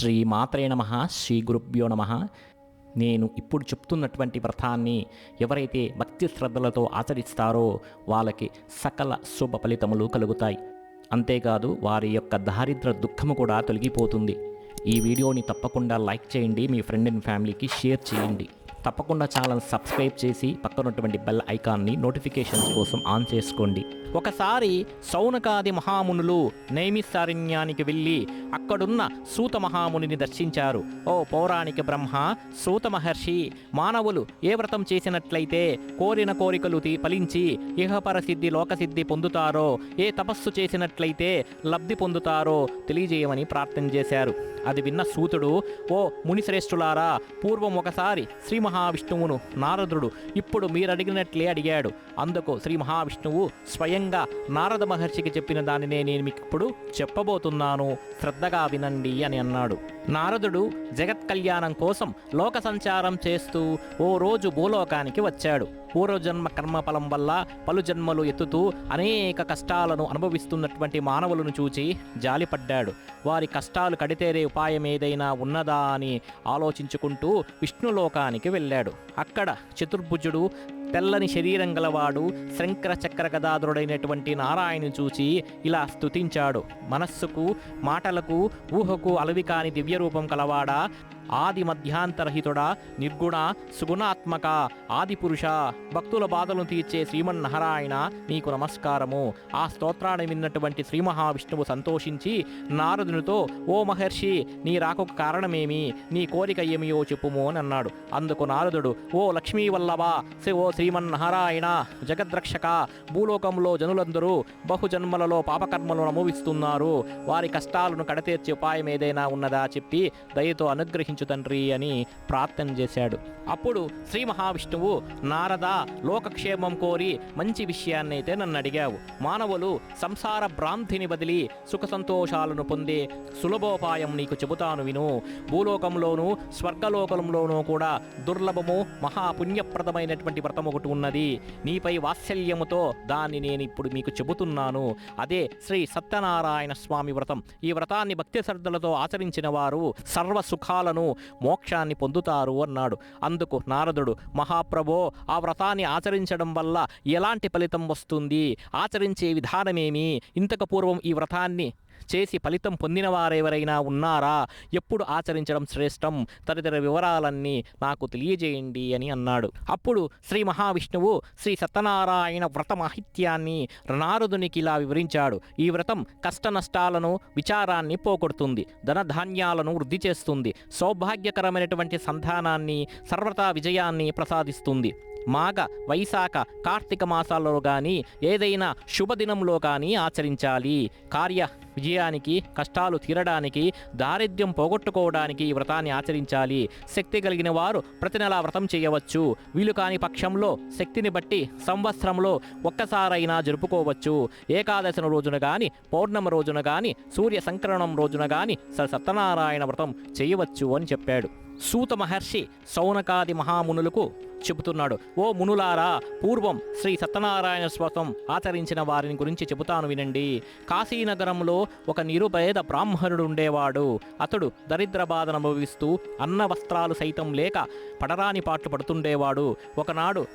శ్రీ మాత్రే నమ శ్రీ గురుభ్యో నమ. నేను ఇప్పుడు చెప్తున్నటువంటి వ్రతాన్ని ఎవరైతే భక్తి శ్రద్ధలతో ఆచరిస్తారో వాళ్ళకి సకల శుభ ఫలితములు కలుగుతాయి. అంతేకాదు వారి యొక్క దారిద్ర దుఃఖము కూడా తొలగిపోతుంది. ఈ వీడియోని తప్పకుండా లైక్ చేయండి మీ ఫ్రెండ్ అండ్ ఫ్యామిలీకి షేర్ చేయండి. తప్పకుండా ఛానల్ సబ్స్క్రైబ్ చేసి పక్కనటువంటి బెల్ ఐకాన్ని నోటిఫికేషన్స్ కోసం ఆన్ చేసుకోండి. ఒకసారి సౌనకాది మహామునులు నైమిసారణ్యానికి వెళ్ళి అక్కడున్న సూత మహామునిని దర్శించారు. ఓ పౌరాణిక బ్రహ్మ సూత మహర్షి మానవులు ఏ వ్రతం చేసినట్లయితే కోరిన కోరికలు తీ- ఫలించి ఇహపరసిద్ధి లోకసిద్ధి పొందుతారో ఏ తపస్సు చేసినట్లయితే లబ్ధి పొందుతారో తెలియజేయమని ప్రార్థన చేశారు. అది విన్న సూతుడు ఓ మునిశ్రేష్ఠులారా పూర్వం ఒకసారి శ్రీ మహావిష్ణువును నారదుడు ఇప్పుడు మీరు అడిగినట్లే అడిగాడు. అందుకు శ్రీ మహావిష్ణువు స్వయంగా నారద మహర్షికి చెప్పిన దానినే నేను మీకు ఇప్పుడు చెప్పబోతున్నాను. శ్రద్ధగా వినండి అని అన్నాడు. నారదుడు జగత్ కళ్యాణం కోసం లోక సంచారం చేస్తూ ఓ రోజు భూలోకానికి వచ్చాడు. పూర్వజన్మ కర్మఫలం వల్ల పలు జన్మలు ఎత్తుతూ అనేక కష్టాలను అనుభవిస్తున్నటువంటి మానవులను చూచి జాలిపడ్డాడు. వారి కష్టాలు కడితేరే ఉపాయం ఏదైనా ఉన్నదా అని ఆలోచించుకుంటూ విష్ణులోకానికి వెళ్ళాడు. వెళ్ళాడు. అక్కడ చతుర్భుజుడు తెల్లని శరీరం గలవాడు శంకర చక్ర గదాధరుడైనటువంటి నారాయణు చూచి ఇలా స్తుతించాడు. మనస్సుకు మాటలకు ఊహకు అలవి కాని దివ్యరూపం కలవాడా? ఆది మధ్యాంతరహితుడా? నిర్గుణ సుగుణాత్మక ఆది పురుష భక్తుల బాధలను తీర్చే శ్రీమన్నారాయణ నీకు నమస్కారము. ఆ స్తోత్రాన్ని విన్నటువంటి శ్రీ మహావిష్ణువు సంతోషించి నారదునితో ఓ మహర్షి నీ రాకకు కారణమేమి? నీ కోరిక ఏమియో చెప్పుము అని అన్నాడు. అందుకు నారదుడు ఓ లక్ష్మీ వల్లవా ఓ శ్రీమన్నారాయణ జగద్రక్షక భూలోకంలో జనులందరూ బహుజన్మలలో పాపకర్మలు నమోవిస్తున్నారు వారి కష్టాలను కడతీర్చే ఉపాయం ఏదైనా ఉన్నదా చెప్పి దయతో అనుగ్రహించు తండ్రి అని ప్రార్థన చేశాడు. అప్పుడు శ్రీ మహావిష్ణువు నారద లోకక్షేమం కోరి మంచి విషయాన్నైతే నన్ను అడిగావు. మానవులు సంసార భ్రాంతిని బదిలి సుఖ సంతోషాలను పొందే సులభోపాయం నీకు చెబుతాను విను. భూలోకంలోనూ స్వర్గలోకంలోనూ కూడా దుర్లభము మహాపుణ్యప్రదమైనటువంటి వ్రతము ఒకటి ఉన్నది. నీపై వాత్సల్యముతో దాన్ని నేను ఇప్పుడు మీకు చెబుతున్నాను. అదే శ్రీ సత్యనారాయణ స్వామి వ్రతం. ఈ వ్రతాన్ని భక్తి శ్రద్ధలతో ఆచరించిన వారు సర్వ సుఖాలను మోక్షాన్ని పొందుతారు అన్నాడు. అందుకు నారదుడు మహాప్రభో ఆ వ్రతాన్ని ఆచరించడం వల్ల ఎలాంటి ఫలితం వస్తుంది? ఆచరించే విధానమేమి? ఇంతకు పూర్వం ఈ వ్రతాన్ని చేసి ఫలితం పొందిన వారెవరైనా ఉన్నారా? ఎప్పుడు ఆచరించడం శ్రేష్టం? తదితర వివరాలన్నీ నాకు తెలియజేయండి అని అన్నాడు. అప్పుడు శ్రీ మహావిష్ణువు శ్రీ సత్యనారాయణ వ్రత మాహిత్యాన్ని రణారుదునికి ఇలా వివరించాడు. ఈ వ్రతం కష్ట నష్టాలను విచారాన్ని పోగొడుతుంది. ధనధాన్యాలను వృద్ధి చేస్తుంది. సౌభాగ్యకరమైనటువంటి సంధానాన్ని సర్వతా విజయాన్ని ప్రసాదిస్తుంది. మాఘ వైశాఖ కార్తీక మాసాల్లో కానీ ఏదైనా శుభదినంలో కానీ ఆచరించాలి. కార్య విజయానికి కష్టాలు తీరడానికి దారిద్ర్యం పోగొట్టుకోవడానికి ఈ వ్రతాన్ని ఆచరించాలి. శక్తి కలిగిన వారు ప్రతి నెలా వ్రతం చేయవచ్చు. వీలు కాని పక్షంలో శక్తిని బట్టి సంవత్సరంలో ఒక్కసారైనా జరుపుకోవచ్చు. ఏకాదశి రోజున కానీ పౌర్ణమ రోజున కానీ సూర్య సంక్రమణం రోజున కానీ సత్యనారాయణ వ్రతం చేయవచ్చు అని చెప్పాడు. సూత మహర్షి సౌనకాది మహామునులకు చెబుతున్నాడు. ఓ మునులారా పూర్వం శ్రీ సత్యనారాయణ స్వతం ఆచరించిన వారిని గురించి చెబుతాను వినండి. కాశీనగరంలో ఒక నిరుపేద బ్రాహ్మణుడు ఉండేవాడు. అతడు దరిద్ర బాధ అనుభవిస్తూ అన్న వస్త్రాలు సైతం లేక పడరాని పాట్లు పడుతుండేవాడు. ఒకనాడు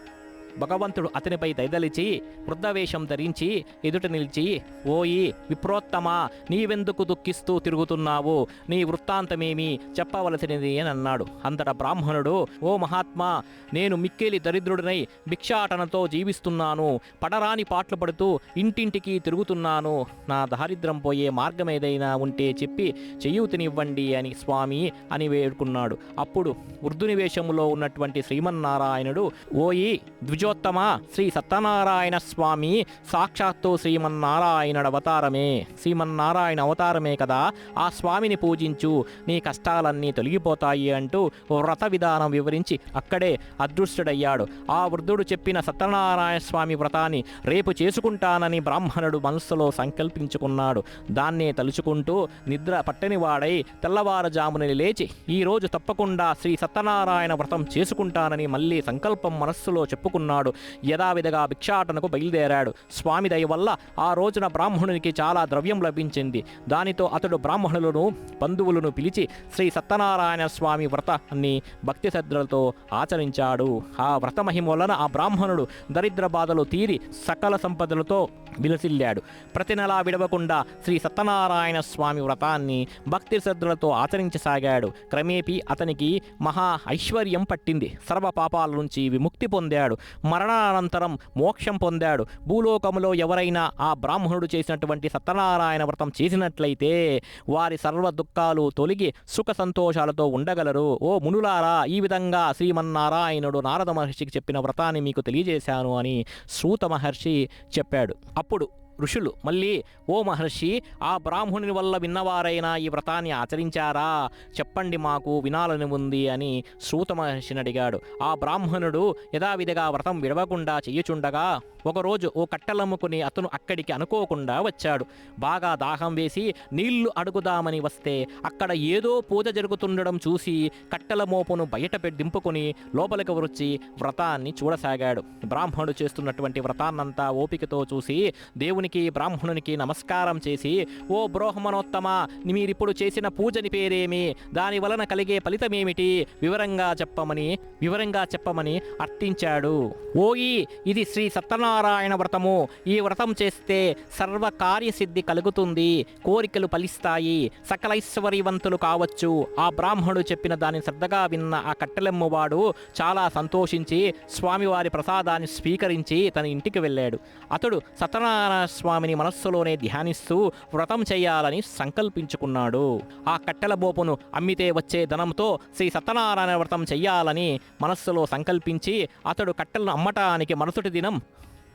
భగవంతుడు అతనిపై దయదలిచి వృద్ధవేషం ధరించి ఎదుట నిలిచి ఓయి విప్రోత్తమా నీవెందుకు దుఃఖిస్తూ తిరుగుతున్నావు? నీ వృత్తాంతమేమి చెప్పవలసినది అని అన్నాడు. అంతట బ్రాహ్మణుడు ఓ మహాత్మా నేను మిక్కిలి దరిద్రుడినై భిక్షాటనతో జీవిస్తున్నాను. పడరాని పాటలు పడుతూ ఇంటింటికి తిరుగుతున్నాను. నా దారిద్రం పోయే మార్గం ఏదైనా ఉంటే చెప్పి చెయ్యూతినివ్వండి అని స్వామి అని వేడుకున్నాడు. అప్పుడు వృద్ధుని వేషములో ఉన్నటువంటి శ్రీమన్నారాయణుడు ఓయి ద్విజోత్తమ శ్రీ సత్యనారాయణ స్వామి సాక్షాత్తు శ్రీమన్నారాయణుడు అవతారమే. శ్రీమన్నారాయణ అవతారమే కదా. ఆ స్వామిని పూజించు. నీ కష్టాలన్నీ తొలగిపోతాయి అంటూ వ్రత విధానం వివరించి అక్కడే అదృష్టుడయ్యాడు. ఆ వృద్ధుడు చెప్పిన సత్యనారాయణ స్వామి వ్రతాన్ని రేపు చేసుకుంటానని బ్రాహ్మణుడు మనస్సులో సంకల్పించుకున్నాడు. దాన్నే తలుచుకుంటూ నిద్ర పట్టనివాడై తెల్లవారుజామునని లేచి ఈరోజు తప్పకుండా శ్రీ సత్యనారాయణ వ్రతం చేసుకుంటానని మళ్ళీ సంకల్పం మనస్సులో చెప్పుకున్నాడు. చేసుకున్నాడు యథావిధిగా భిక్షాటనకు బయలుదేరాడు. స్వామి దయ వల్ల ఆ రోజున బ్రాహ్మణునికి చాలా ద్రవ్యం లభించింది. దానితో అతడు బ్రాహ్మణులను బంధువులను పిలిచి శ్రీ సత్యనారాయణ స్వామి వ్రతాన్ని భక్తి శ్రద్ధలతో ఆచరించాడు. ఆ వ్రత మహిమ వలన ఆ బ్రాహ్మణుడు దరిద్ర బాధలు తీరి సకల సంపదలతో విలసిల్లాడు. ప్రతి నెలా విడవకుండా శ్రీ సత్యనారాయణ స్వామి వ్రతాన్ని భక్తి శ్రద్ధలతో ఆచరించసాగాడు. క్రమేపీ అతనికి మహా ఐశ్వర్యం పట్టింది. సర్వ పాపాల నుంచి విముక్తి పొందాడు. మరణానంతరం మోక్షం పొందాడు. భూలోకములో ఎవరైనా ఆ బ్రాహ్మణుడు చేసినటువంటి సత్యనారాయణ వ్రతం చేసినట్లయితే వారి సర్వ దుఃఖాలు తొలగి సుఖ సంతోషాలతో ఉండగలరు. ఓ మునులారా ఈ విధంగా శ్రీమన్నారాయణుడు నారద మహర్షికి చెప్పిన వ్రతాన్ని మీకు తెలియజేశాను అని సూత మహర్షి చెప్పాడు. అప్పుడు ఋషులు. మళ్ళీ ఓ మహర్షి ఆ బ్రాహ్మణుని వల్ల విన్నవారైనా ఈ వ్రతాన్ని ఆచరించారా? చెప్పండి మాకు వినాలని ఉంది అని శ్రూత మహర్షిని అడిగాడు. ఆ బ్రాహ్మణుడు యథావిధిగా వ్రతం విడవకుండా చెయ్యుచుండగా ఒకరోజు ఓ కట్టెలమ్ముకుని అతను అక్కడికి అనుకోకుండా వచ్చాడు. బాగా దాహం వేసి నీళ్ళు అడుగుదామని వస్తే అక్కడ ఏదో పూజ జరుగుతుండడం చూసి కట్టెల మోపును బయట పెట్టి దింపుకొని లోపలికి వచ్చి వ్రతాన్ని చూడసాగాడు. బ్రాహ్మణుడు చేస్తున్నటువంటి వ్రతాన్నంతా ఓపికతో చూసి దేవుని దేవునికి బ్రాహ్మణునికి నమస్కారం చేసి ఓ బ్రోహ్మణోత్తమ మీరిప్పుడు చేసిన పూజని పేరేమి? దాని వలన కలిగే ఫలితమేమిటి? వివరంగా చెప్పమని వివరంగా చెప్పమని అర్థించాడు. ఓయి ఇది శ్రీ సత్యనారాయణ వ్రతము. ఈ వ్రతం చేస్తే సర్వ కార్యసిద్ధి కలుగుతుంది కోరికలు ఫలిస్తాయి సకలైశ్వర్యవంతులు కావచ్చు. ఆ బ్రాహ్మణుడు చెప్పిన దాన్ని శ్రద్ధగా విన్న ఆ కట్టెలెమ్మవాడు చాలా సంతోషించి స్వామివారి ప్రసాదాన్ని స్వీకరించి తన ఇంటికి వెళ్ళాడు. అతడు సత్యనారాయణ స్వామిని మనస్సులోనే ధ్యానిస్తూ వ్రతం చేయాలని సంకల్పించుకున్నాడు. ఆ కట్టెల బోపును అమ్మితే వచ్చే ధనంతో శ్రీ సత్యనారాయణ వ్రతం చెయ్యాలని మనస్సులో సంకల్పించి అతడు కట్టెలను అమ్మటానికి మరుసటి దినం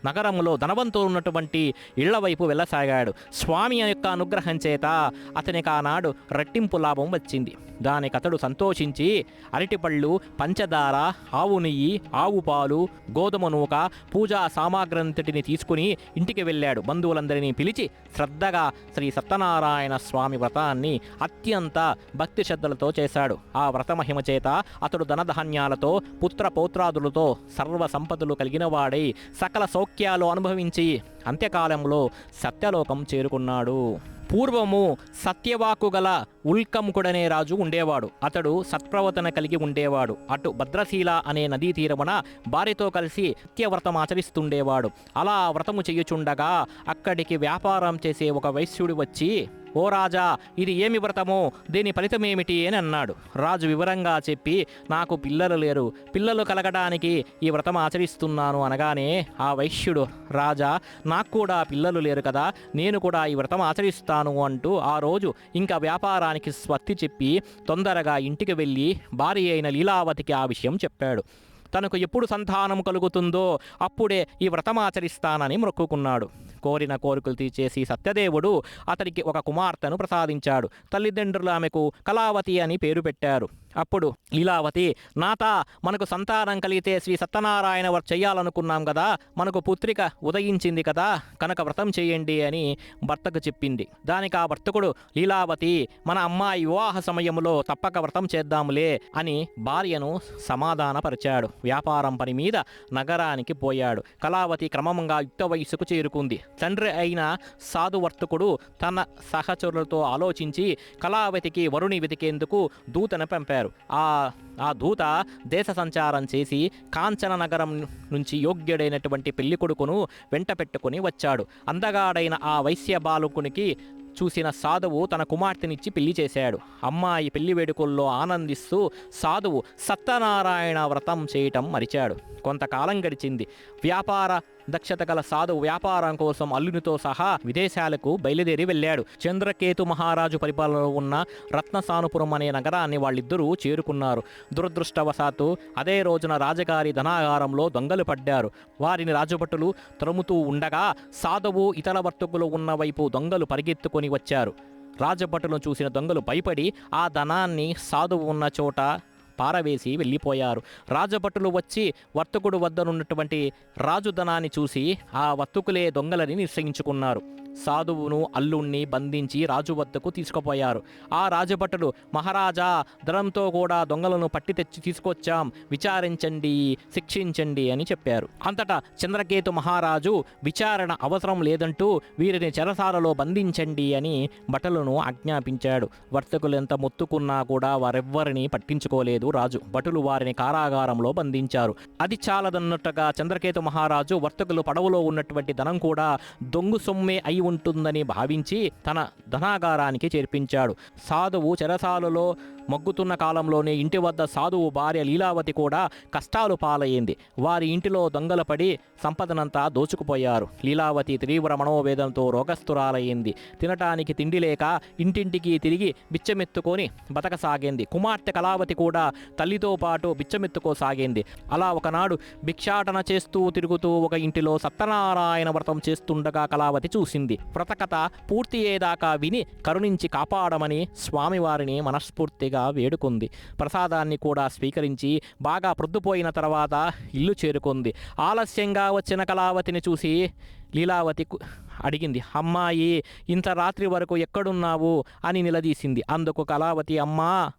నగరంలో ధనవంతులు ఉన్నటువంటి ఇళ్ళ వైపు వెళ్ళసాగాడు. స్వామి యొక్క అనుగ్రహం చేత అతనికి ఆనాడు రెట్టింపు లాభం వచ్చింది. దానికి అతడు సంతోషించి అరటిపళ్ళు పంచదార ఆవు నెయ్యి ఆవు పాలు గోధుమ నూక పూజా సామాగ్రంతటిని తీసుకుని ఇంటికి వెళ్ళాడు. బంధువులందరినీ పిలిచి శ్రద్ధగా శ్రీ సత్యనారాయణ స్వామి వ్రతాన్ని అత్యంత భక్తి శ్రద్ధలతో చేశాడు. ఆ వ్రత మహిమ చేత అతడు ధనధాన్యాలతో పుత్ర పౌత్రాదులతో సర్వ సంపదలు కలిగిన వాడై సకల సౌఖ్యాలు అనుభవించి అంత్యకాలంలో సత్యలోకం చేరుకున్నాడు. పూర్వము సత్యవాకు గల ఉల్కముకుడనే రాజు ఉండేవాడు. అతడు సత్ప్రవర్తన కలిగి ఉండేవాడు. అటు భద్రశీల అనే నదీ తీరమున భార్యతో కలిసి సత్యవ్రతం ఆచరిస్తుండేవాడు. అలా వ్రతము చేయుచుండగా అక్కడికి వ్యాపారం చేసే ఒక వైశ్యుడు వచ్చి ఓ రాజా ఇది ఏమి వ్రతమో? దీని ఫలితమేమిటి అని అన్నాడు. రాజు వివరంగా చెప్పి నాకు పిల్లలు లేరు. పిల్లలు కలగడానికి ఈ వ్రతం ఆచరిస్తున్నాను అనగానే ఆ వైశ్యుడు రాజా నాకు కూడా పిల్లలు లేరు కదా నేను కూడా ఈ వ్రతం ఆచరిస్తాను అంటూ ఆ రోజు ఇంకా వ్యాపారానికి స్వస్తి చెప్పి తొందరగా ఇంటికి వెళ్ళి భార్య అయిన లీలావతికి ఆ విషయం చెప్పాడు. తనకు ఎప్పుడు సంతానం కలుగుతుందో అప్పుడే ఈ వ్రతమాచరిస్తానని మొక్కుకున్నాడు. కోరిన కోరికలు తీర్చేసి సత్యదేవుడు అతనికి ఒక కుమార్తెను ప్రసాదించాడు. తల్లిదండ్రులు ఆమెకు కళావతి అని పేరు పెట్టారు. అప్పుడు లీలావతి నాత మనకు సంతానం కలిగితే శ్రీ సత్యనారాయణ వర్ చేయాలనుకున్నాం కదా మనకు పుత్రిక ఉదయించింది కదా కనుక వ్రతం చేయండి అని భర్తకు చెప్పింది. దానికి ఆ భర్తకుడు లీలావతి మన అమ్మాయి వివాహ సమయంలో తప్పక వ్రతం చేద్దాములే అని భార్యను సమాధానపరిచాడు. వ్యాపారం పని మీద నగరానికి పోయాడు. కళావతి క్రమంగా యుక్త వయస్సుకు చేరుకుంది. తండ్రి అయిన సాధువర్తకుడు తన సహచరులతో ఆలోచించి కళావతికి వరుణి వెతికేందుకు దూతను పంపారు. ఆ ఆ దూత దేశ సంచారం చేసి కాంచన నగరం నుంచి యోగ్యుడైనటువంటి పెళ్ళి కొడుకును వెంట పెట్టుకుని వచ్చాడు. అందగాడైన ఆ వైశ్య బాలకునికి చూసిన సాధువు తన కుమార్తెనిచ్చి పెళ్ళి చేశాడు. అమ్మాయి పెళ్ళి వేడుకల్లో ఆనందిస్తూ సాధువు సత్యనారాయణ వ్రతం చేయటం మరిచాడు. కొంతకాలం గడిచింది. వ్యాపార దక్షత గల సాధువు వ్యాపారం కోసం అల్లునితో సహా విదేశాలకు బయలుదేరి వెళ్ళాడు. చంద్రకేతు మహారాజు పరిపాలనలో ఉన్న రత్నసానుపురం అనే నగరాన్ని వాళ్ళిద్దరూ చేరుకున్నారు. దురదృష్టవశాత్తు అదే రోజున రాజగారి ధనాగారంలో దొంగలు పడ్డారు. వారిని రాజభటులు తరుముతూ ఉండగా సాధువు ఇతర వర్తకులు ఉన్న వైపు దొంగలు పరిగెత్తుకొని వచ్చారు. రాజభటులను చూసిన దొంగలు భయపడి ఆ ధనాన్ని సాధువు ఉన్న చోట పారవేసి వెళ్ళిపోయారు. రాజభటులు వచ్చి వర్తకుడు వద్దనున్నటువంటి రాజు ధనాన్ని చూసి ఆ వర్తకులే దొంగలని నిశ్చయించుకున్నారు. సాధువును అల్లుణ్ణి బంధించి రాజు వద్దకు తీసుకుపోయారు. ఆ రాజభటులు మహారాజా ధనంతో కూడా దొంగలను పట్టి తెచ్చి తీసుకొచ్చాం. విచారించండి శిక్షించండి అని చెప్పారు. అంతటా చంద్రకేతు మహారాజు విచారణ అవసరం లేదంటూ వీరిని చెరసాలలో బంధించండి అని భటులను ఆజ్ఞాపించాడు. వర్తకులు ఎంత మొత్తుకున్నా కూడా వారెవ్వరిని పట్టించుకోలేదు రాజు. భటులు వారిని కారాగారంలో బంధించారు. అది చాలదన్నట్టుగా చంద్రకేతు మహారాజు వర్తకులు పడవలో ఉన్నటువంటి ధనం కూడా దొంగు సొమ్మే అయి ఉంటుందని భావించి తన ధనాగారానికి చేర్పించాడు. సాధువు చెరసాలలో మగ్గుతున్న కాలంలోనే ఇంటి వద్ద సాధువు భార్య లీలావతి కూడా కష్టాలు పాలయ్యింది వారి ఇంటిలో దొంగలు పడి సంపదనంతా దోచుకుపోయారు. లీలావతి తీవ్ర మనోవేదంతో రోగస్థురాలయ్యింది తినటానికి తిండి లేక ఇంటింటికి తిరిగి బిచ్చమెత్తుకొని బతకసాగింది. కుమార్తె కళావతి కూడా తల్లితో పాటు బిచ్చమెత్తుకోసాగింది. అలా ఒకనాడు భిక్షాటన చేస్తూ తిరుగుతూ ఒక ఇంటిలో సత్యనారాయణ వ్రతం చేస్తుండగా కళావతి చూసింది. వ్రతకథ పూర్తి అయ్యేదాకా విని కరుణించి కాపాడమని స్వామివారిని మనస్ఫూర్తిగా వేడుకుంది. ప్రసాదాన్ని కూడా స్వీకరించి బాగా ప్రొద్దుపోయిన తర్వాత ఇల్లు చేరుకుంది. ఆలస్యంగా వచ్చిన కళావతిని చూసి లీలావతి అడిగింది అమ్మాయి ఇంత రాత్రి వరకు ఎక్కడున్నావు? అని నిలదీసింది. అందుకు కళావతి అమ్మా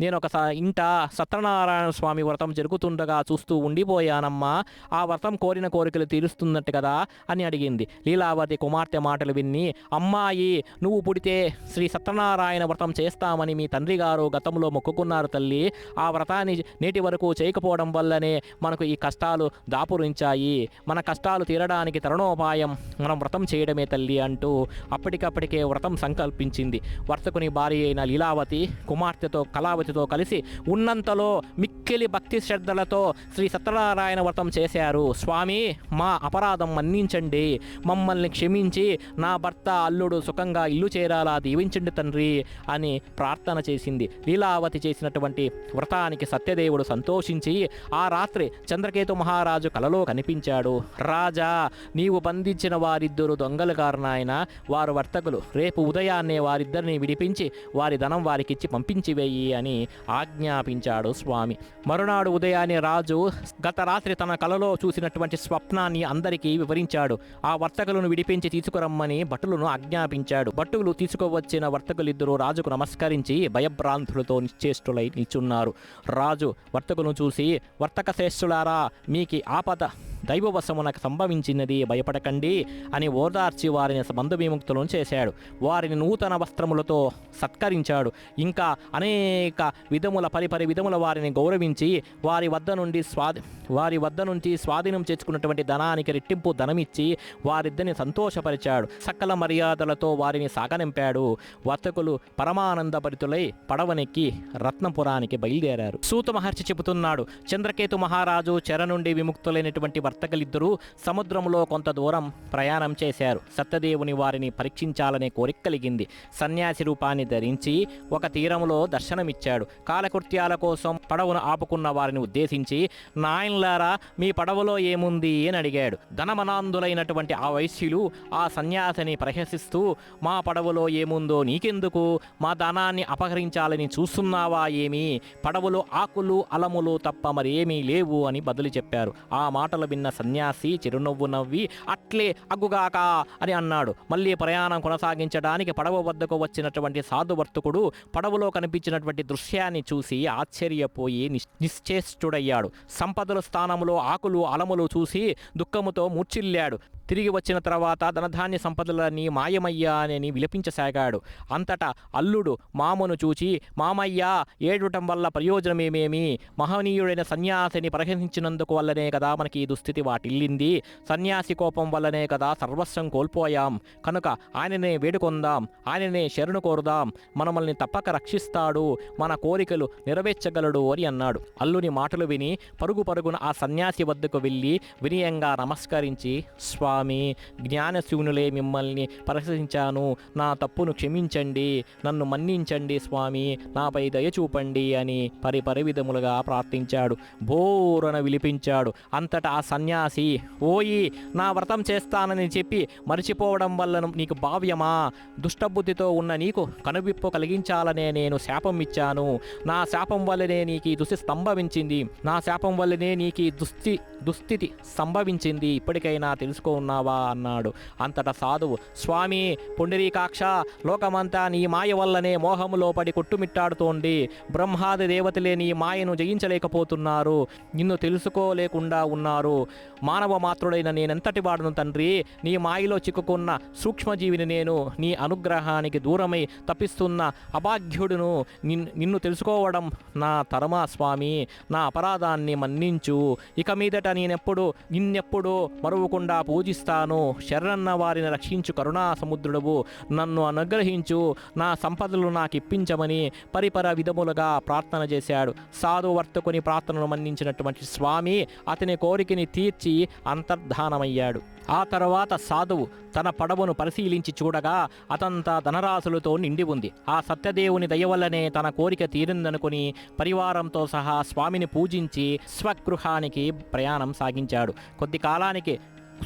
నేను ఒక ఇంట సత్యనారాయణ స్వామి వ్రతం జరుగుతుండగా చూస్తూ ఉండిపోయానమ్మా. ఆ వ్రతం కోరిన కోరికలు తీరుస్తున్నట్టు కదా అని అడిగింది. లీలావతి కుమార్తె మాటలు విని అమ్మాయి నువ్వు పుడితే శ్రీ సత్యనారాయణ వ్రతం చేస్తామని మీ తండ్రి గారు గతంలో మొక్కుకున్నారు తల్లి. ఆ వ్రతాన్ని నేటి వరకు చేయకపోవడం వల్లనే మనకు ఈ కష్టాలు దాపురించాయి. మన కష్టాలు తీరడానికి తరుణోపాయం మనం వ్రతం చేయడమే తల్లి అంటూ అప్పటికప్పటికే వ్రతం సంకల్పించింది. వర్తకుని భార్య అయిన లీలావతి కుమార్తెతో పార్వతితో కలిసి ఉన్నంతలో మిక్కిలి భక్తి శ్రద్ధలతో శ్రీ సత్యనారాయణ వ్రతం చేశారు. స్వామి మా అపరాధం మన్నించండి. మమ్మల్ని క్షమించి నా భర్త అల్లుడు సుఖంగా ఇల్లు చేరాలా దీవించండి తండ్రి అని ప్రార్థన చేసింది. లీలావతి చేసినటువంటి వ్రతానికి సత్యదేవుడు సంతోషించి ఆ రాత్రి చంద్రకేతు మహారాజు కలలో కనిపించాడు. రాజా నీవు బంధించిన వారిద్దరు దొంగలు కారణాయన వారు వర్తకులు. రేపు ఉదయాన్నే వారిద్దరిని విడిపించి వారి ధనం వారికిచ్చి పంపించివేయి అని అని ఆజ్ఞాపించాడు స్వామి. మరునాడు ఉదయాన్నే రాజు గత రాత్రి తన కలలో చూసినటువంటి స్వప్నాన్ని అందరికీ వివరించాడు. ఆ వర్తకులను విడిపించి తీసుకురమ్మని భటులను ఆజ్ఞాపించాడు. భటులు తీసుకువచ్చిన వర్తకులిద్దరూ రాజుకు నమస్కరించి భయభ్రాంతులతో నిశ్చేష్టులై నిల్చున్నారు. రాజు వర్తకులను చూసి వర్తక శ్రేష్ఠులారా మీకి ఆపద దైవవశమునకు సంభవించినది భయపడకండి అని ఓదార్చి వారిని బంధు విముక్తులను చేశాడు. వారిని నూతన వస్త్రములతో సత్కరించాడు. ఇంకా అనేక విధముల పరిపరి విధముల వారిని గౌరవించి వారి వద్ద నుండి స్వాధి వారి వద్ద నుంచి స్వాధీనం చేసుకున్నటువంటి ధనానికి రెట్టింపు ధనమిచ్చి వారిద్దరిని సంతోషపరిచాడు. సకల మర్యాదలతో వారిని సాగనింపాడు. వర్తకులు పరమానందభరితులై పడవనెక్కి రత్నపురానికి బయలుదేరారు. సూత మహర్షి చెబుతున్నాడు చంద్రకేతు మహారాజు చెర నుండి విముక్తులైనటువంటి వర్తకులిద్దరూ సముద్రంలో కొంత దూరం ప్రయాణం చేశారు. సత్యదేవుని వారిని పరీక్షించాలనే కోరిక కలిగింది. సన్యాసి రూపాన్ని ధరించి ఒక తీరంలో దర్శనమిచ్చాడు. కాలకృత్యాల కోసం పడవను ఆపుకున్న వారిని ఉద్దేశించి నాయన్లారా మీ పడవలో ఏముంది? అని అడిగాడు. ధనమనాందులైనటువంటి ఆ వైశ్యులు ఆ సన్యాసిని ప్రహసిస్తూ మా పడవలో ఏముందో నీకెందుకు? మా ధనాన్ని అపహరించాలని చూస్తున్నావా ఏమి? పడవలో ఆకులు అలములు తప్ప మరేమీ లేవు అని బదులు చెప్పారు. ఆ మాటలు విన్న సన్యాసి చిరునవ్వు నవ్వి అట్లే అగ్గుగాక అని అన్నాడు. మళ్ళీ ప్రయాణం కొనసాగించడానికి పడవ వద్దకు వచ్చినటువంటి సాధువర్తకుడు పడవలో కనిపించినటువంటి దృశ్యాన్ని చూసి ఆశ్చర్యపోయి నిశ్- నిశ్చేష్టుడయ్యాడు. సంపదల స్థానంలో ఆకులు అలములు చూసి దుఃఖముతో మూర్చిల్లాడు. తిరిగి వచ్చిన తర్వాత ధనధాన్య సంపదలన్నీ మాయమయ్యానని విలపించసాగాడు. అంతటా అల్లుడు మామను చూచి మామయ్య ఏడవటం వల్ల ప్రయోజనమేమేమి? మహనీయుడైన సన్యాసిని ప్రశంసించినందుకు వల్లనే కదా మనకి ఈ దుస్థితి వాటిల్లింది. సన్యాసి కోపం వల్లనే కదా సర్వస్వం కోల్పోయాం. కనుక ఆయననే వేడుకొందాం. ఆయననే శరణు కోరుదాం. మనమల్ని తప్పక రక్షిస్తాడు. మన కోరికలు నెరవేర్చగలడు అని అన్నాడు. అల్లుని మాటలు విని పరుగు పరుగున ఆ సన్యాసి వద్దకు వెళ్ళి వినయంగా నమస్కరించి స్వామి స్వామి జ్ఞానశూన్యులే మిమ్మల్ని ప్రశంసించాను. నా తప్పును క్షమించండి నన్ను మన్నించండి స్వామి నాపై దయ చూపండి అని పరిపరివిధములుగా ప్రార్థించాడు. బోరన విలిపించాడు. అంతటా ఆ సన్యాసి ఓయి నా వ్రతం చేస్తానని చెప్పి మరిచిపోవడం వల్ల నీకు భావ్యమా? దుష్టబుద్ధితో ఉన్న నీకు కనువిప్పు కలిగించాలనే నేను శాపం ఇచ్చాను. నా శాపం వల్లనే నీకు ఈ దుస్థితి సంభవించింది. నా శాపం వల్లనే నీకు ఈ దుస్థి దుస్థితి సంభవించింది. ఇప్పటికైనా తెలుసుకున్నావు ఉన్నావా అన్నాడు. అంతటా సాధువు స్వామి పుండరీకాక్ష లోకమంతా నీ మాయ వల్లనే మోహములో పడి కొట్టుమిట్టాడుతోంది. బ్రహ్మాది దేవతలే నీ మాయను జయించలేకపోతున్నారు. నిన్ను తెలుసుకోలేకుండా ఉన్నారు. మానవ మాత్రుడైన నేనెంతటి వాడును తండ్రి? నీ మాయలో చిక్కుకున్న సూక్ష్మజీవిని నేను నీ అనుగ్రహానికి దూరమై తప్పిస్తున్న అభాగ్యుడును నిన్ను తెలుసుకోవడం నా తరమా స్వామి. నా అపరాధాన్ని మన్నించు. ఇక మీదట నేనెప్పుడు నిన్నెప్పుడు మరువకుండా పూజిస్తాను శరణన్న వారిని రక్షించు కరుణా సముద్రుడవు. నన్ను అనుగ్రహించు నా సంపదలు నాకు ఇప్పించమని పరిపర విధములుగా ప్రార్థన చేశాడు. సాధు వర్తకుని ప్రార్థనను మన్నించినటువంటి స్వామి అతని కోరికని తీర్చి అంతర్ధానమయ్యాడు. ఆ తర్వాత సాధువు తన పడవను పరిశీలించి చూడగా అతంతా ధనరాశులతో నిండి ఉంది. ఆ సత్యదేవుని దయ వల్లనే తన కోరిక తీరిందనుకుని పరివారంతో సహా స్వామిని పూజించి స్వగృహానికి ప్రయాణం సాగించాడు. కొద్ది కాలానికి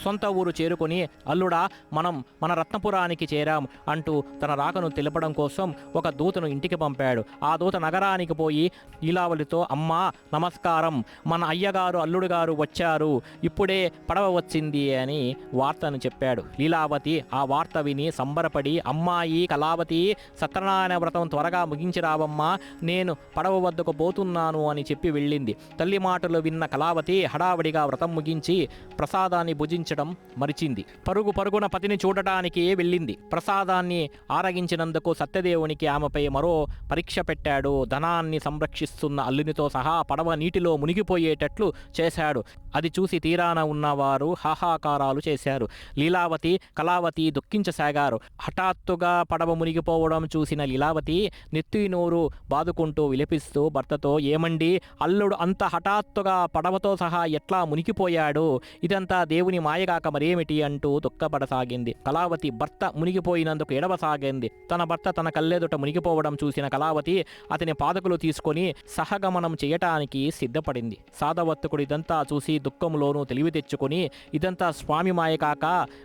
సొంత ఊరు చేరుకొని అల్లుడా మనం మన రత్నపురానికి చేరాం అంటూ తన రాకను తెలపడం కోసం ఒక దూతను ఇంటికి పంపాడు. ఆ దూత నగరానికి పోయి ఈలావలితో అమ్మా నమస్కారం. మన అయ్యగారు అల్లుడు గారు వచ్చారు. ఇప్పుడే పడవ వచ్చింది అని వార్తను చెప్పాడు. లీలావతి ఆ వార్త విని సంబరపడి అమ్మాయి కళావతి సత్యనారాయణ వ్రతం త్వరగా ముగించి రావమ్మా నేను పడవ వద్దకు పోతున్నాను అని చెప్పి వెళ్ళింది. తల్లి మాటలు విన్న కళావతి హడావిడిగా వ్రతం ముగించి ప్రసాదాన్ని భుజించి భుజించడం మరిచింది. పరుగు పరుగున పతిని చూడటానికి వెళ్ళింది. ప్రసాదాన్ని ఆరగించినందుకు సత్యదేవునికి ఆమెపై మరో పరీక్ష పెట్టాడు. ధనాన్ని సంరక్షిస్తున్న అల్లునితో సహా పడవ నీటిలో మునిగిపోయేటట్లు చేశాడు. అది చూసి తీరాన ఉన్నవారు హాహాకారాలు చేశారు. లీలావతి కళావతి దుఃఖించసాగారు. హఠాత్తుగా పడవ మునిగిపోవడం చూసిన లీలావతి నెత్తి నోరు బాదుకుంటూ విలపిస్తూ భర్తతో ఏమండి అల్లుడు అంత హఠాత్తుగా పడవతో సహా ఎట్లా మునిగిపోయాడు? ఇదంతా దేవుని మాయగాక మరేమిటి అంటూ దుఃఖపడసాగింది. కళావతి భర్త మునిగిపోయినందుకు ఎడవసాగింది. తన భర్త తన కళ్ళెదుట మునిగిపోవడం చూసిన కళావతి అతని పాదకులు తీసుకొని సహగమనం చేయటానికి సిద్ధపడింది. సాధవత్తుకుడు ఇదంతా చూసి దుఃఖంలోనూ తెలివి తెచ్చుకొని ఇదంతా స్వామి మాయ కాక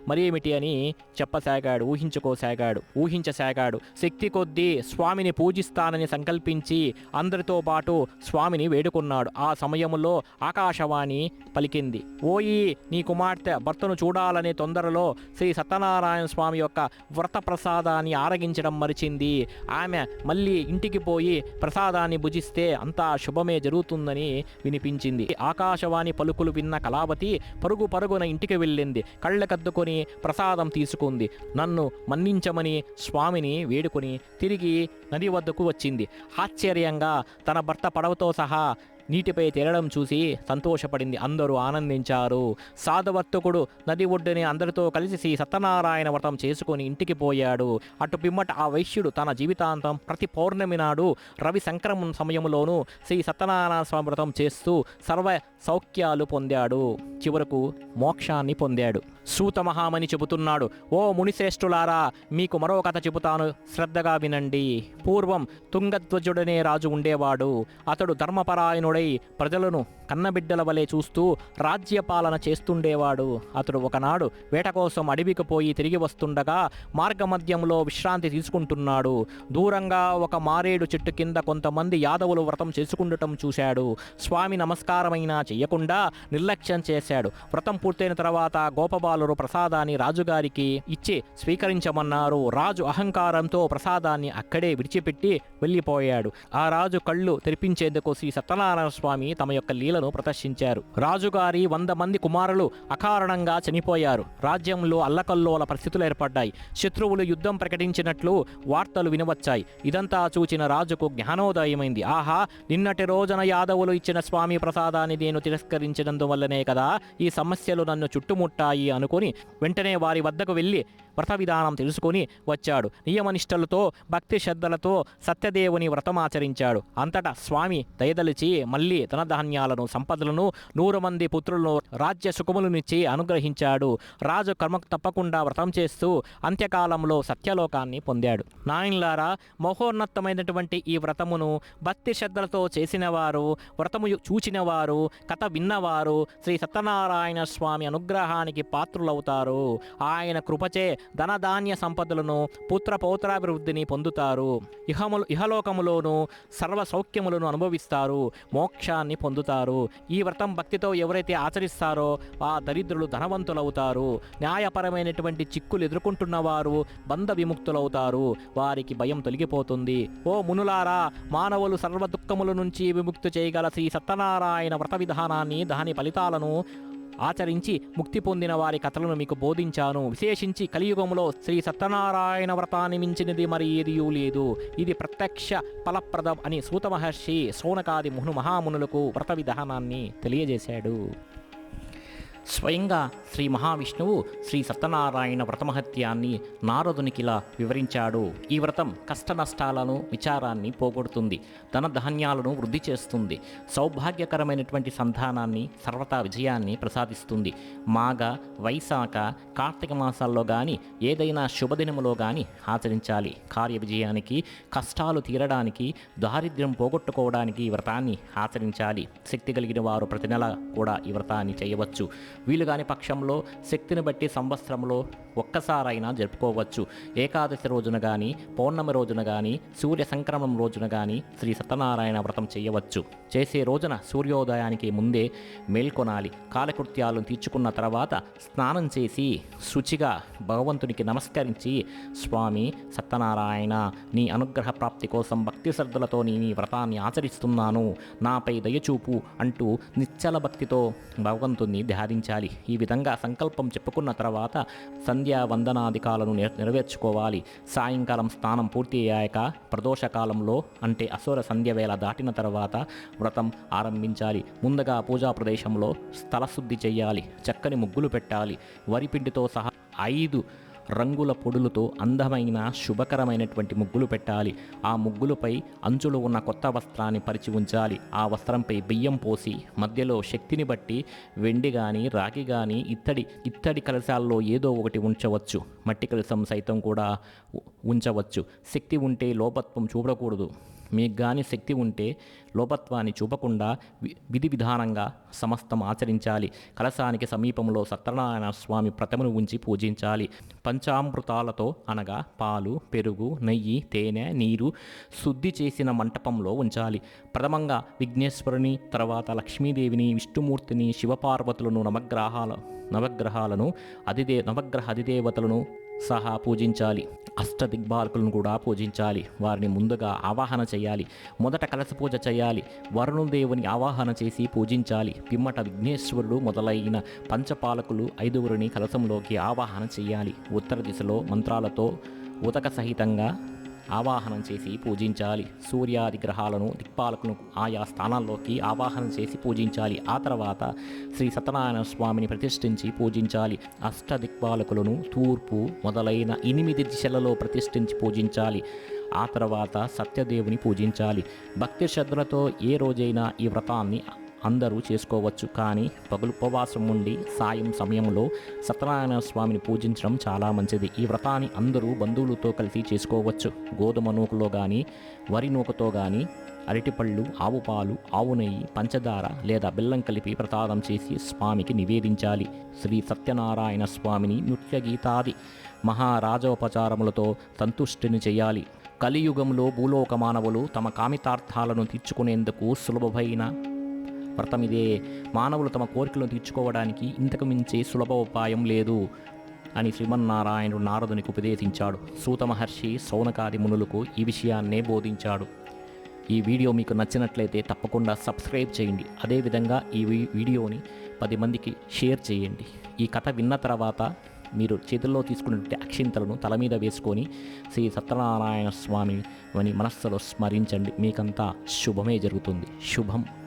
మరేమిటి అని చెప్పసాగాడు ఊహించుకోసాగాడు ఊహించసాగాడు. శక్తి కొద్దీ స్వామిని పూజిస్తానని సంకల్పించి అందరితో పాటు స్వామిని వేడుకున్నాడు. ఆ సమయంలో ఆకాశవాణి పలికింది ఓయి నీ కుమార్తె భర్తను చూడాలనే తొందరలో శ్రీ సత్యనారాయణ స్వామి యొక్క వ్రత ప్రసాదాన్ని ఆరగించడం మరిచింది. ఆమె మళ్ళీ ఇంటికి పోయి ప్రసాదాన్ని భుజిస్తే అంతా శుభమే జరుగుతుందని వినిపించింది. ఆకాశవాణి పలుకులు విన్న కళావతి పరుగు పరుగున ఇంటికి వెళ్ళింది. కళ్ళకద్దుకొని ప్రసాదం తీసుకుంది. నన్ను మన్నించమని స్వామిని వేడుకొని తిరిగి నది వద్దకు వచ్చింది. ఆశ్చర్యంగా తన భర్త పడవతో సహా నీటిపై తేలడం చూసి సంతోషపడింది. అందరూ ఆనందించారు. సాధవర్తకుడు నది ఒడ్డుని అందరితో కలిసి శ్రీ సత్యనారాయణ వ్రతం చేసుకొని ఇంటికి పోయాడు. అటు పిమ్మట ఆ వైశ్యుడు తన జీవితాంతం ప్రతి పౌర్ణమి నాడు రవి సంక్రమణ సమయంలోనూ శ్రీ సత్యనారాయణ స్వామి వ్రతం చేస్తూ సర్వ సౌఖ్యాలు పొందాడు. చివరకు మోక్షాన్ని పొందాడు. సూత మహామని చెబుతున్నాడు ఓ మునిశ్రేష్ఠులారా మీకు మరో కథ చెబుతాను. శ్రద్ధగా వినండి. పూర్వం తుంగధ్వజుడనే రాజు ఉండేవాడు. అతడు ధర్మపరాయణుడై ప్రజలను కన్నబిడ్డల వలె చూస్తూ రాజ్యపాలన చేస్తుండేవాడు. అతడు ఒకనాడు వేట కోసం అడవికి పోయి తిరిగి వస్తుండగా మార్గమధ్యంలో విశ్రాంతి తీసుకుంటున్నాడు. దూరంగా ఒక మారేడు చెట్టు కింద కొంతమంది యాదవులు వ్రతం చేసుకుండటం చూశాడు. స్వామి నమస్కారమైనా చెయ్యకుండా నిర్లక్ష్యం చేశాడు. వ్రతం పూర్తయిన తర్వాత గోపబాలురు ప్రసాదాన్ని రాజుగారికి ఇచ్చి స్వీకరించమన్నారు. రాజు అహంకారంతో ప్రసాదాన్ని అక్కడే విడిచిపెట్టి వెళ్ళిపోయాడు. ఆ రాజు కళ్ళు తెరిపించేందుకు శ్రీ సత్యనారాయణ స్వామి తమ యొక్క లీలను ప్రదర్శించారు. రాజుగారి వంద మంది కుమారులు అకారణంగా చనిపోయారు. రాజ్యంలో అల్లకల్లోల పరిస్థితులు ఏర్పడ్డాయి. శత్రువులు యుద్ధం ప్రకటించినట్లు వార్తలు వినవచ్చాయి. ఇదంతా చూచిన రాజుకు జ్ఞానోదయమైంది. ఆహా నిన్నటి రోజున యాదవులు ఇచ్చిన స్వామి ప్రసాదాన్ని నేను తిరస్కరించినందువల్లనే కదా ఈ సమస్యలు నన్ను చుట్టుముట్టాయి అనుకుని వెంటనే వారి వద్దకు వెళ్ళి వ్రత విధానం తెలుసుకొని వచ్చాడు. నియమనిష్టలతో భక్తి శ్రద్ధలతో సత్యదేవుని వ్రతమాచరించాడు. అంతటా స్వామి దయదలిచి మళ్ళీ ధనధాన్యాలను సంపదలను నూరు మంది పుత్రులను రాజ్య సుఖములనిచ్చి అనుగ్రహించాడు. రాజు కర్మ తప్పకుండా వ్రతం చేస్తూ అంత్యకాలంలో సత్యలోకాన్ని పొందాడు. నాయన్లారా మహోన్నతమైనటువంటి ఈ వ్రతమును భక్తి శ్రద్ధలతో చేసినవారు వ్రతము చూచినవారు కథ విన్నవారు శ్రీ సత్యనారాయణ స్వామి అనుగ్రహానికి పాత్రులవుతారు. ఆయన కృపచే ధనధాన్య సంపదలను పుత్ర పౌత్రాభివృద్ధిని పొందుతారు. ఇహములు ఇహలోకములోను సర్వ సౌఖ్యములను అనుభవిస్తారు మోక్షాన్ని పొందుతారు. ఈ వ్రతం భక్తితో ఎవరైతే ఆచరిస్తారో ఆ దరిద్రులు ధనవంతులవుతారు. న్యాయపరమైనటువంటి చిక్కులు ఎదుర్కొంటున్న వారు బంధ విముక్తులవుతారు వారికి భయం తొలగిపోతుంది. ఓ మునులారా మానవులు సర్వ దుఃఖముల నుంచి విముక్తి చేయగల శ్రీ సత్యనారాయణ వ్రత విధానాన్ని దాని ఫలితాలను ఆచరించి ముక్తి పొందిన వారి కథలను మీకు బోధించాను. విశేషించి కలియుగంలో శ్రీ సత్యనారాయణ వ్రతాన్ని మించినది మరి ఏదియూ లేదు. ఇది ప్రత్యక్ష ఫలప్రదం అని సూత మహర్షి శోనకాది మును మహామునులకు వ్రత విధానాన్ని తెలియజేశాడు. స్వయంగా శ్రీ మహావిష్ణువు శ్రీ సత్యనారాయణ వ్రతమహత్యాన్ని నారదునికిలా వివరించాడు. ఈ వ్రతం కష్ట నష్టాలను విచారాన్ని పోగొడుతుంది. ధన ధాన్యాలను వృద్ధి చేస్తుంది. సౌభాగ్యకరమైనటువంటి సంధానాన్ని సర్వతా విజయాన్ని ప్రసాదిస్తుంది. మాఘ వైశాఖ కార్తీక మాసాల్లో కానీ ఏదైనా శుభదినములో కానీ ఆచరించాలి. కార్య విజయానికి కష్టాలు తీరడానికి దారిద్ర్యం పోగొట్టుకోవడానికి ఈ వ్రతాన్ని ఆచరించాలి. శక్తి కలిగిన వారు ప్రతి నెల కూడా ఈ వ్రతాన్ని చేయవచ్చు. వీలు కాని పక్షంలో శక్తిని బట్టి సంవత్సరంలో ఒక్కసారైనా జరుపుకోవచ్చు. ఏకాదశి రోజున కానీ పౌర్ణమి రోజున కానీ సూర్య సంక్రమణం రోజున కానీ శ్రీ సత్యనారాయణ వ్రతం చేయవచ్చు. చేసే రోజున సూర్యోదయానికి ముందే మేల్కొనాలి. కాలకృత్యాలను తీర్చుకున్న తర్వాత స్నానం చేసి శుచిగా భగవంతునికి నమస్కరించి స్వామి సత్యనారాయణ నీ అనుగ్రహ ప్రాప్తి కోసం భక్తి శ్రద్ధలతో నీ వ్రతాన్ని ఆచరిస్తున్నాను. నాపై దయచూపు అంటూ నిశ్చల భక్తితో భగవంతుని ధ్యానించాలి ఈ విధంగా సంకల్పం చెప్పుకున్న తర్వాత సంధ్యా వందనాధికాలను నెరవేర్చుకోవాలి. సాయంకాలం స్నానం పూర్తి అయ్యాక ప్రదోషకాలంలో అంటే అసుర సంధ్య వేళ దాటిన తర్వాత వ్రతం ఆరంభించాలి. ముందుగా పూజా ప్రదేశంలో స్థలశుద్ధి చేయాలి. చక్కని ముగ్గులు పెట్టాలి. వరిపిండితో సహా ఐదు రంగుల పొడులతో అందమైన శుభకరమైనటువంటి ముగ్గులు పెట్టాలి. ఆ ముగ్గులపై అంచులు ఉన్న కొత్త వస్త్రాన్ని పరిచి ఉంచాలి. ఆ వస్త్రంపై బియ్యం పోసి మధ్యలో శక్తిని బట్టి వెండి కానీ రాగి కానీ ఇత్తడి ఇత్తడి కలశాల్లో ఏదో ఒకటి ఉంచవచ్చు. మట్టి కలశం సైతం కూడా ఉంచవచ్చు. శక్తి ఉంటే లోపత్వం చూడకూడదు మీకు కానీ శక్తి ఉంటే లోపత్వాన్ని చూపకుండా వి- విధి విధానంగా సమస్తం ఆచరించాలి. కలశానికి సమీపంలో సత్యనారాయణ స్వామి ప్రతిమను ఉంచి పూజించాలి. పంచామృతాలతో అనగా పాలు పెరుగు నెయ్యి తేనె నీరు శుద్ధి చేసిన మంటపంలో ఉంచాలి. ప్రథమంగా విఘ్నేశ్వరుని తర్వాత లక్ష్మీదేవిని విష్ణుమూర్తిని శివపార్వతులను నవగ్రహాల నవగ్రహాలను అధిదే నవగ్రహ అధిదేవతలను సహా పూజించాలి. అష్టదిగ్బాలకులను కూడా పూజించాలి. వారిని ముందుగా ఆవాహన చేయాలి. మొదట కలశ పూజ చేయాలి. వరుణుదేవుని ఆవాహన చేసి పూజించాలి. పిమ్మట విఘ్నేశ్వరుడు మొదలైన పంచపాలకులు ఐదుగురిని కలశంలోకి ఆవాహన చేయాలి. ఉత్తర దిశలో మంత్రాలతో ఉతక సహితంగా ఆవాహనం చేసి పూజించాలి. సూర్యాది గ్రహాలను దిక్పాలకులను ఆయా స్థానాల్లోకి ఆవాహనం చేసి పూజించాలి. ఆ తర్వాత శ్రీ సత్యనారాయణ స్వామిని ప్రతిష్ఠించి పూజించాలి. అష్ట దిక్పాలకులను తూర్పు మొదలైన ఎనిమిది దిశలలో ప్రతిష్ఠించి పూజించాలి. ఆ తర్వాత సత్యదేవుని పూజించాలి. భక్తి శ్రద్ధలతో ఏ రోజైనా ఈ వ్రతాన్ని అందరూ చేసుకోవచ్చు. కానీ పగులు ఉపవాసం ఉండి సాయం సమయంలో సత్యనారాయణ స్వామిని పూజించడం చాలా మంచిది. ఈ వ్రతాన్ని అందరూ బంధువులతో కలిసి చేసుకోవచ్చు. గోధుమ నూకలో కానీ వరి నూకతో కానీ అరటిపళ్ళు ఆవు పాలు ఆవు నెయ్యి పంచదార లేదా బెల్లం కలిపి ప్రసాదం చేసి స్వామికి నివేదించాలి. శ్రీ సత్యనారాయణ స్వామిని నృత్య గీతాది మహారాజోపచారములతో సంతుష్టిని చేయాలి. కలియుగంలో భూలోక మానవులు తమ కామితార్థాలను తీర్చుకునేందుకు సులభమైన వ్రతమిదే మానవులు తమ కోరికలను తీర్చుకోవడానికి ఇంతకు మించి సులభ ఉపాయం లేదు అని శ్రీమన్నారాయణుడు నారదునికి ఉపదేశించాడు. సూత మహర్షి సౌనకాది మునులకు ఈ విషయాన్నే బోధించాడు. ఈ వీడియో మీకు నచ్చినట్లయితే తప్పకుండా సబ్స్క్రైబ్ చేయండి. అదేవిధంగా ఈ వీ- వీడియోని పది మందికి షేర్ చేయండి. ఈ కథ విన్న తర్వాత మీరు చేతుల్లో తీసుకున్నటువంటి అక్షింతలను తల మీద వేసుకొని శ్రీ సత్యనారాయణ స్వామి అని మనస్సులో స్మరించండి. మీకంతా శుభమే జరుగుతుంది. శుభం.